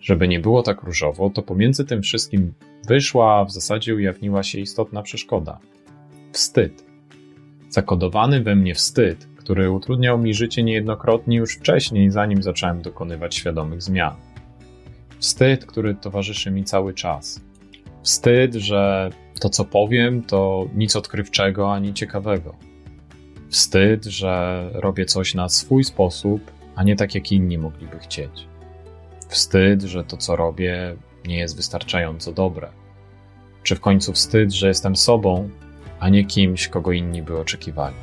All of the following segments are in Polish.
Żeby nie było tak różowo, to pomiędzy tym wszystkim wyszła, a w zasadzie ujawniła się istotna przeszkoda wstyd. Zakodowany we mnie wstyd, który utrudniał mi życie niejednokrotnie już wcześniej, zanim zacząłem dokonywać świadomych zmian. Wstyd, który towarzyszy mi cały czas. Wstyd, że to, co powiem, to nic odkrywczego ani ciekawego. Wstyd, że robię coś na swój sposób, a nie tak, jak inni mogliby chcieć. Wstyd, że to, co robię, nie jest wystarczająco dobre. Czy w końcu wstyd, że jestem sobą, a nie kimś, kogo inni by oczekiwali.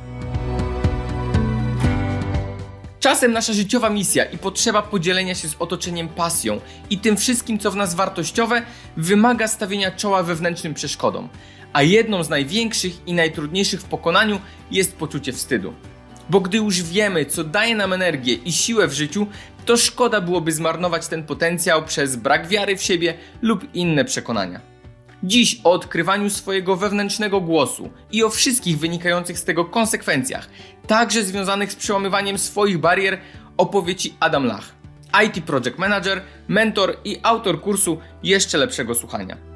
Czasem nasza życiowa misja i potrzeba podzielenia się z otoczeniem pasją i tym wszystkim, co w nas wartościowe, wymaga stawienia czoła wewnętrznym przeszkodom. A jedną z największych i najtrudniejszych w pokonaniu jest poczucie wstydu. Bo gdy już wiemy, co daje nam energię i siłę w życiu, to szkoda byłoby zmarnować ten potencjał przez brak wiary w siebie lub inne przekonania. Dziś o odkrywaniu swojego wewnętrznego głosu i o wszystkich wynikających z tego konsekwencjach, także związanych z przełamywaniem swoich barier, opowie Ci Adam Lach, IT Project Manager, mentor i autor kursu Jeszcze lepszego słuchania.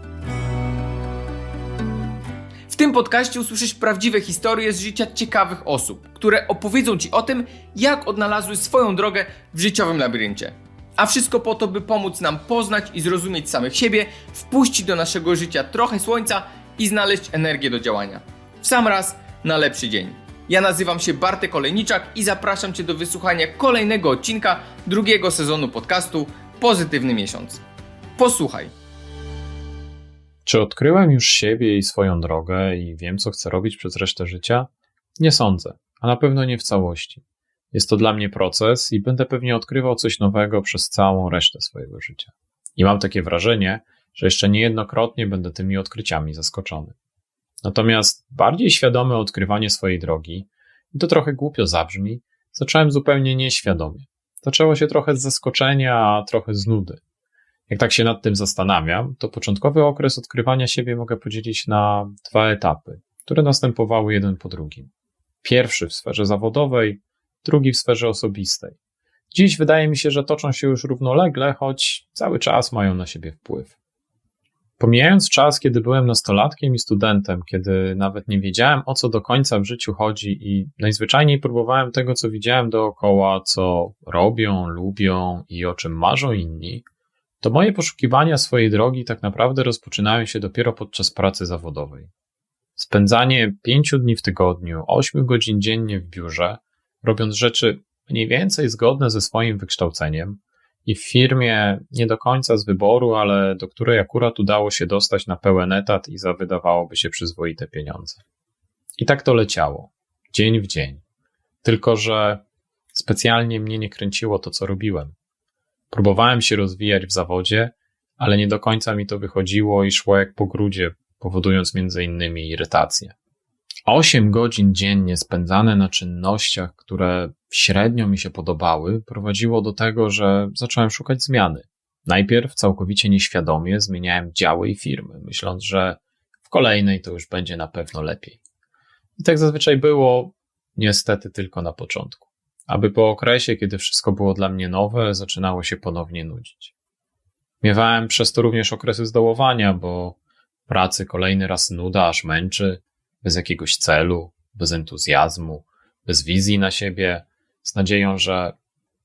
Tym podcaście usłyszysz prawdziwe historie z życia ciekawych osób, które opowiedzą Ci o tym, jak odnalazły swoją drogę w życiowym labiryncie. A wszystko po to, by pomóc nam poznać i zrozumieć samych siebie, wpuścić do naszego życia trochę słońca i znaleźć energię do działania. W sam raz na lepszy dzień. Ja nazywam się Bartek Olejniczak i zapraszam Cię do wysłuchania kolejnego odcinka drugiego sezonu podcastu Pozytywny Miesiąc. Posłuchaj. Czy odkryłem już siebie i swoją drogę i wiem, co chcę robić przez resztę życia? Nie sądzę, a na pewno nie w całości. Jest to dla mnie proces i będę pewnie odkrywał coś nowego przez całą resztę swojego życia. I mam takie wrażenie, że jeszcze niejednokrotnie będę tymi odkryciami zaskoczony. Natomiast bardziej świadome odkrywanie swojej drogi, i to trochę głupio zabrzmi, zacząłem zupełnie nieświadomie. Zaczęło się trochę z zaskoczenia, a trochę z nudy. Jak tak się nad tym zastanawiam, to początkowy okres odkrywania siebie mogę podzielić na dwa etapy, które następowały jeden po drugim. Pierwszy w sferze zawodowej, drugi w sferze osobistej. Dziś wydaje mi się, że toczą się już równolegle, choć cały czas mają na siebie wpływ. Pomijając czas, kiedy byłem nastolatkiem i studentem, kiedy nawet nie wiedziałem o co do końca w życiu chodzi i najzwyczajniej próbowałem tego, co widziałem dookoła, co robią, lubią i o czym marzą inni, to moje poszukiwania swojej drogi tak naprawdę rozpoczynają się dopiero podczas pracy zawodowej. Spędzanie pięciu dni w tygodniu, ośmiu godzin dziennie w biurze robiąc rzeczy mniej więcej zgodne ze swoim wykształceniem i w firmie nie do końca z wyboru, ale do której akurat udało się dostać na pełen etat i za wydawałoby się przyzwoite pieniądze. I tak to leciało, dzień w dzień. Tylko, że specjalnie mnie nie kręciło to, co robiłem. Próbowałem się rozwijać w zawodzie, ale nie do końca mi to wychodziło i szło jak po grudzie, powodując innymi irytację. 8 godzin dziennie spędzane na czynnościach, które średnio mi się podobały, prowadziło do tego, że zacząłem szukać zmiany. Najpierw całkowicie nieświadomie zmieniałem działy i firmy, myśląc, że w kolejnej to już będzie na pewno lepiej. I tak zazwyczaj było, niestety tylko na początku. Aby po okresie, kiedy wszystko było dla mnie nowe, zaczynało się ponownie nudzić. Miewałem przez to również okresy zdołowania, bo pracy kolejny raz nuda aż męczy, bez jakiegoś celu, bez entuzjazmu, bez wizji na siebie, z nadzieją, że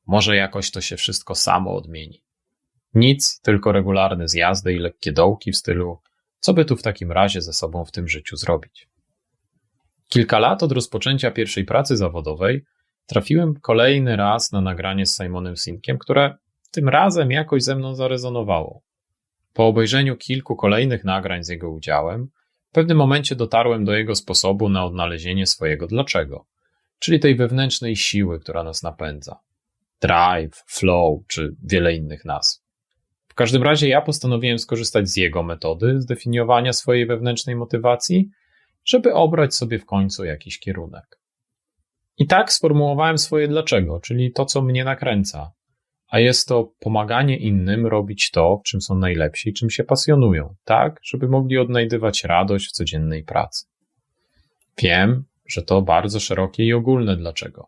może jakoś to się wszystko samo odmieni. Nic, tylko regularne zjazdy i lekkie dołki w stylu, co by tu w takim razie ze sobą w tym życiu zrobić. Kilka lat od rozpoczęcia pierwszej pracy zawodowej trafiłem kolejny raz na nagranie z Simonem Sinkiem, które tym razem jakoś ze mną zarezonowało. Po obejrzeniu kilku kolejnych nagrań z jego udziałem, w pewnym momencie dotarłem do jego sposobu na odnalezienie swojego dlaczego, czyli tej wewnętrznej siły, która nas napędza. Drive, flow czy wiele innych nazw. W każdym razie ja postanowiłem skorzystać z jego metody zdefiniowania swojej wewnętrznej motywacji, żeby obrać sobie w końcu jakiś kierunek. I tak sformułowałem swoje dlaczego, czyli to, co mnie nakręca, a jest to pomaganie innym robić to, w czym są najlepsi, czym się pasjonują, tak, żeby mogli odnajdywać radość w codziennej pracy. Wiem, że to bardzo szerokie i ogólne dlaczego,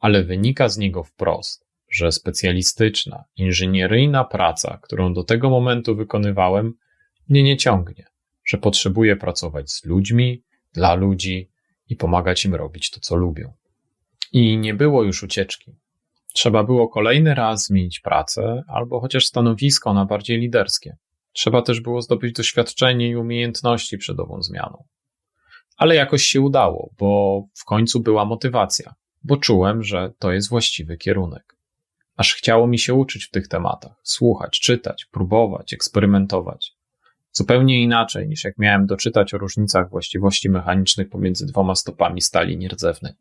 ale wynika z niego wprost, że specjalistyczna, inżynieryjna praca, którą do tego momentu wykonywałem, mnie nie ciągnie, że potrzebuję pracować z ludźmi, dla ludzi i pomagać im robić to, co lubią. I nie było już ucieczki. Trzeba było kolejny raz zmienić pracę albo chociaż stanowisko na bardziej liderskie. Trzeba też było zdobyć doświadczenie i umiejętności przed ową zmianą. Ale jakoś się udało, bo w końcu była motywacja, bo czułem, że to jest właściwy kierunek. Aż chciało mi się uczyć w tych tematach, słuchać, czytać, próbować, eksperymentować. Zupełnie inaczej niż jak miałem doczytać o różnicach właściwości mechanicznych pomiędzy dwoma stopami stali nierdzewnej.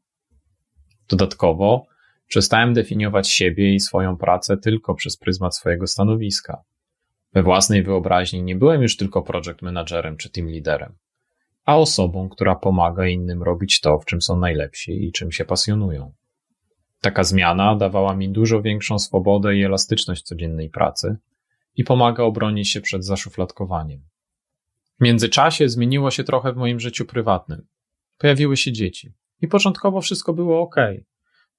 Dodatkowo przestałem definiować siebie i swoją pracę tylko przez pryzmat swojego stanowiska. We własnej wyobraźni nie byłem już tylko project managerem czy team liderem, a osobą, która pomaga innym robić to, w czym są najlepsi i czym się pasjonują. Taka zmiana dawała mi dużo większą swobodę i elastyczność codziennej pracy i pomaga obronić się przed zaszufladkowaniem. W międzyczasie zmieniło się trochę w moim życiu prywatnym. Pojawiły się dzieci i początkowo wszystko było ok.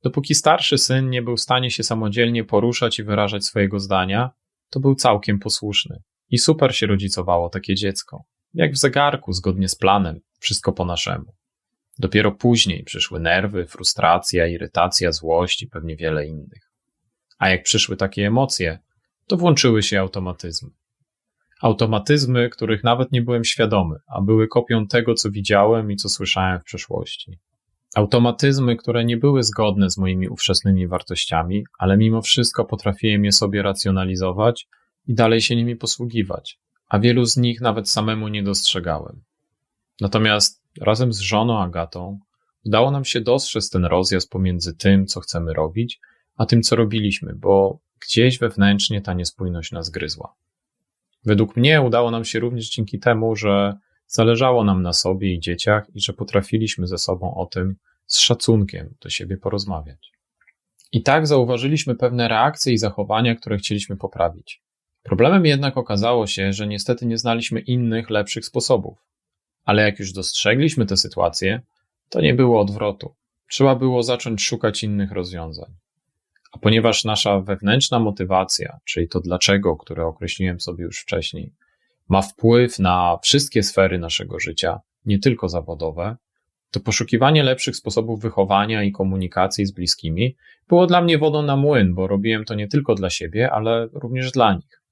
Dopóki starszy syn nie był w stanie się samodzielnie poruszać i wyrażać swojego zdania, to był całkiem posłuszny. I super się rodzicowało takie dziecko. Jak w zegarku, zgodnie z planem, wszystko po naszemu. Dopiero później przyszły nerwy, frustracja, irytacja, złość i pewnie wiele innych. A jak przyszły takie emocje, to włączyły się automatyzmy. Automatyzmy, których nawet nie byłem świadomy, a były kopią tego, co widziałem i co słyszałem w przeszłości. Automatyzmy, które nie były zgodne z moimi ówczesnymi wartościami, ale mimo wszystko potrafiłem je sobie racjonalizować i dalej się nimi posługiwać, a wielu z nich nawet samemu nie dostrzegałem. Natomiast razem z żoną Agatą udało nam się dostrzec ten rozjazd pomiędzy tym, co chcemy robić, a tym, co robiliśmy, bo gdzieś wewnętrznie ta niespójność nas gryzła. Według mnie udało nam się również dzięki temu, że zależało nam na sobie i dzieciach i że potrafiliśmy ze sobą o tym z szacunkiem do siebie porozmawiać. I tak zauważyliśmy pewne reakcje i zachowania, które chcieliśmy poprawić. Problemem jednak okazało się, że niestety nie znaliśmy innych, lepszych sposobów. Ale jak już dostrzegliśmy tę sytuację, to nie było odwrotu. Trzeba było zacząć szukać innych rozwiązań. A ponieważ nasza wewnętrzna motywacja, czyli to dlaczego, które określiłem sobie już wcześniej, ma wpływ na wszystkie sfery naszego życia, nie tylko zawodowe, to poszukiwanie lepszych sposobów wychowania i komunikacji z bliskimi było dla mnie wodą na młyn, bo robiłem to nie tylko dla siebie, ale również dla nich.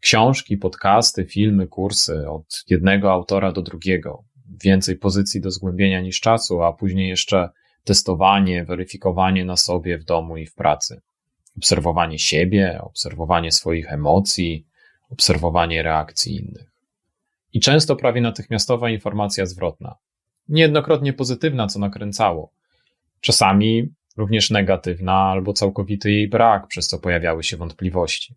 Książki, podcasty, filmy, kursy od jednego autora do drugiego, więcej pozycji do zgłębienia niż czasu, a później jeszcze testowanie, weryfikowanie na sobie w domu i w pracy. Obserwowanie siebie, obserwowanie swoich emocji, obserwowanie reakcji innych. I często prawie natychmiastowa informacja zwrotna. Niejednokrotnie pozytywna, co nakręcało. Czasami również negatywna albo całkowity jej brak, przez co pojawiały się wątpliwości.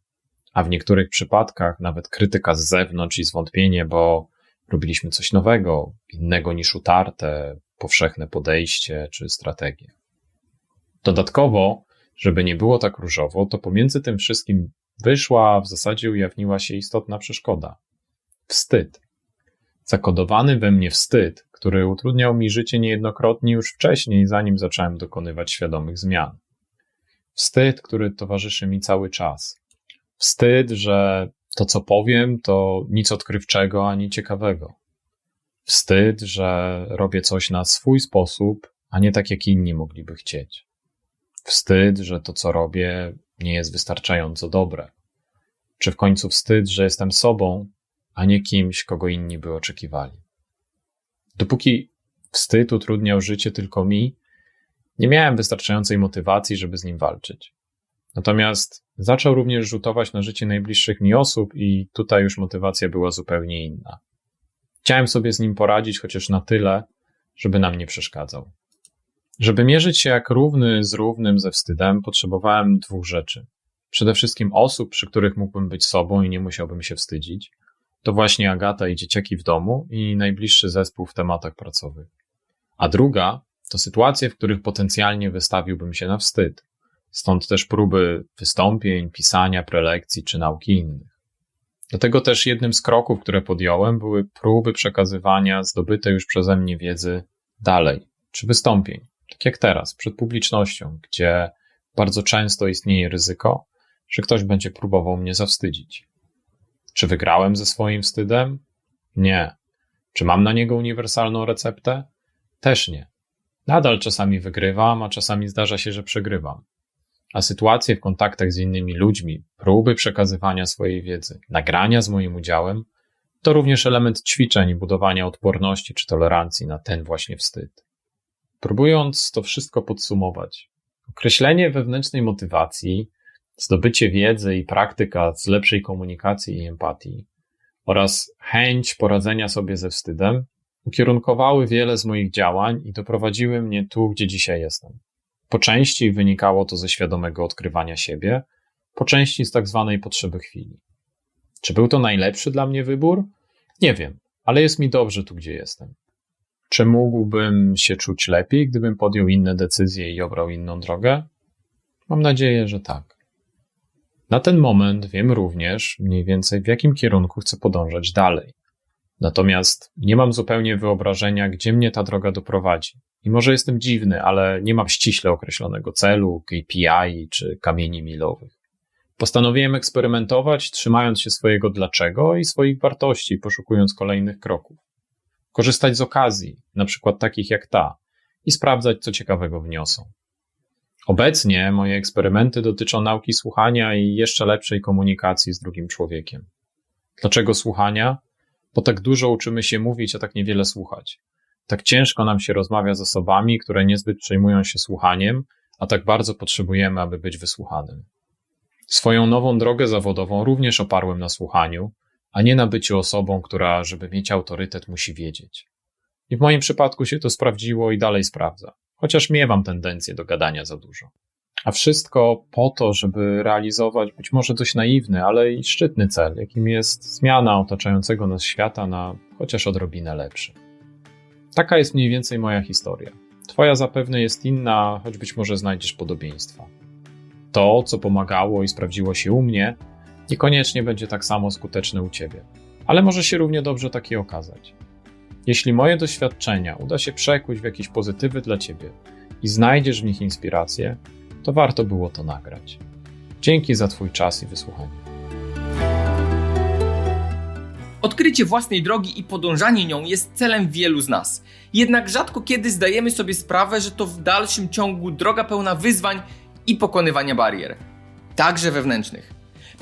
A w niektórych przypadkach nawet krytyka z zewnątrz i zwątpienie, bo robiliśmy coś nowego, innego niż utarte, powszechne podejście czy strategie. Dodatkowo, żeby nie było tak różowo, to pomiędzy tym wszystkim wyszła, w zasadzie ujawniła się istotna przeszkoda wstyd. Zakodowany we mnie wstyd, który utrudniał mi życie niejednokrotnie już wcześniej, zanim zacząłem dokonywać świadomych zmian. Wstyd, który towarzyszy mi cały czas. Wstyd, że to, co powiem, to nic odkrywczego ani ciekawego. Wstyd, że robię coś na swój sposób, a nie tak, jak inni mogliby chcieć. Wstyd, że to, co robię, nie jest wystarczająco dobre. Czy w końcu wstyd, że jestem sobą, a nie kimś, kogo inni by oczekiwali. Dopóki wstyd utrudniał życie tylko mi, nie miałem wystarczającej motywacji, żeby z nim walczyć. Natomiast zaczął również rzutować na życie najbliższych mi osób, i tutaj już motywacja była zupełnie inna. Chciałem sobie z nim poradzić, chociaż na tyle, żeby nam nie przeszkadzał. Żeby mierzyć się jak równy z równym ze wstydem, potrzebowałem dwóch rzeczy. Przede wszystkim osób, przy których mógłbym być sobą i nie musiałbym się wstydzić. To właśnie Agata i dzieciaki w domu i najbliższy zespół w tematach pracowych. A druga to sytuacje, w których potencjalnie wystawiłbym się na wstyd. Stąd też próby wystąpień, pisania, prelekcji czy nauki innych. Dlatego też jednym z kroków, które podjąłem, były próby przekazywania zdobytej już przeze mnie wiedzy dalej, czy wystąpień, tak jak teraz, przed publicznością, gdzie bardzo często istnieje ryzyko, że ktoś będzie próbował mnie zawstydzić. Czy wygrałem ze swoim wstydem? Nie. Czy mam na niego uniwersalną receptę? Też nie. Nadal czasami wygrywam, a czasami zdarza się, że przegrywam. A sytuacje w kontaktach z innymi ludźmi, próby przekazywania swojej wiedzy, nagrania z moim udziałem, to również element ćwiczeń i budowania odporności czy tolerancji na ten właśnie wstyd. Próbując to wszystko podsumować, określenie wewnętrznej motywacji, zdobycie wiedzy i praktyka z lepszej komunikacji i empatii oraz chęć poradzenia sobie ze wstydem ukierunkowały wiele z moich działań i doprowadziły mnie tu, gdzie dzisiaj jestem. Po części wynikało to ze świadomego odkrywania siebie, po części z tak zwanej potrzeby chwili. Czy był to najlepszy dla mnie wybór? Nie wiem, ale jest mi dobrze tu, gdzie jestem. Czy mógłbym się czuć lepiej, gdybym podjął inne decyzje i obrał inną drogę? Mam nadzieję, że tak. Na ten moment wiem również mniej więcej, w jakim kierunku chcę podążać dalej. Natomiast nie mam zupełnie wyobrażenia, gdzie mnie ta droga doprowadzi. I może jestem dziwny, ale nie mam ściśle określonego celu, KPI czy kamieni milowych. Postanowiłem eksperymentować, trzymając się swojego dlaczego i swoich wartości, poszukując kolejnych kroków. Korzystać z okazji, na przykład takich jak ta, i sprawdzać, co ciekawego wniosą. Obecnie moje eksperymenty dotyczą nauki słuchania i jeszcze lepszej komunikacji z drugim człowiekiem. Dlaczego słuchania? Bo tak dużo uczymy się mówić, a tak niewiele słuchać. Tak ciężko nam się rozmawia z osobami, które niezbyt przejmują się słuchaniem, a tak bardzo potrzebujemy, aby być wysłuchanym. Swoją nową drogę zawodową również oparłem na słuchaniu, a nie na byciu osobą, która, żeby mieć autorytet, musi wiedzieć. I w moim przypadku się to sprawdziło i dalej sprawdza, chociaż miewam tendencję do gadania za dużo. A wszystko po to, żeby realizować być może dość naiwny, ale i szczytny cel, jakim jest zmiana otaczającego nas świata na chociaż odrobinę lepszy. Taka jest mniej więcej moja historia. Twoja zapewne jest inna, choć być może znajdziesz podobieństwa. To, co pomagało i sprawdziło się u mnie, niekoniecznie będzie tak samo skuteczne u ciebie, ale może się równie dobrze takie okazać. Jeśli moje doświadczenia uda się przekuć w jakieś pozytywy dla ciebie i znajdziesz w nich inspirację, to warto było to nagrać. Dzięki za Twój czas i wysłuchanie. Odkrycie własnej drogi i podążanie nią jest celem wielu z nas. Jednak rzadko kiedy zdajemy sobie sprawę, że to w dalszym ciągu droga pełna wyzwań i pokonywania barier, także wewnętrznych.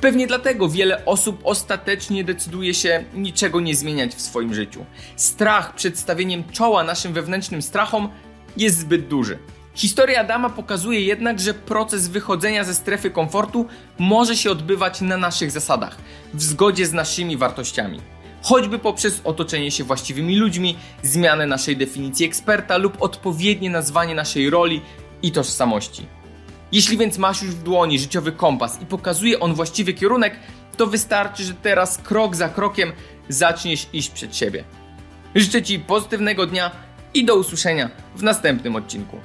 Pewnie dlatego wiele osób ostatecznie decyduje się niczego nie zmieniać w swoim życiu. Strach przed stawieniem czoła naszym wewnętrznym strachom jest zbyt duży. Historia Adama pokazuje jednak, że proces wychodzenia ze strefy komfortu może się odbywać na naszych zasadach, w zgodzie z naszymi wartościami. Choćby poprzez otoczenie się właściwymi ludźmi, zmianę naszej definicji eksperta lub odpowiednie nazwanie naszej roli i tożsamości. Jeśli więc masz już w dłoni życiowy kompas i pokazuje on właściwy kierunek, to wystarczy, że teraz krok za krokiem zaczniesz iść przed siebie. Życzę Ci pozytywnego dnia i do usłyszenia w następnym odcinku.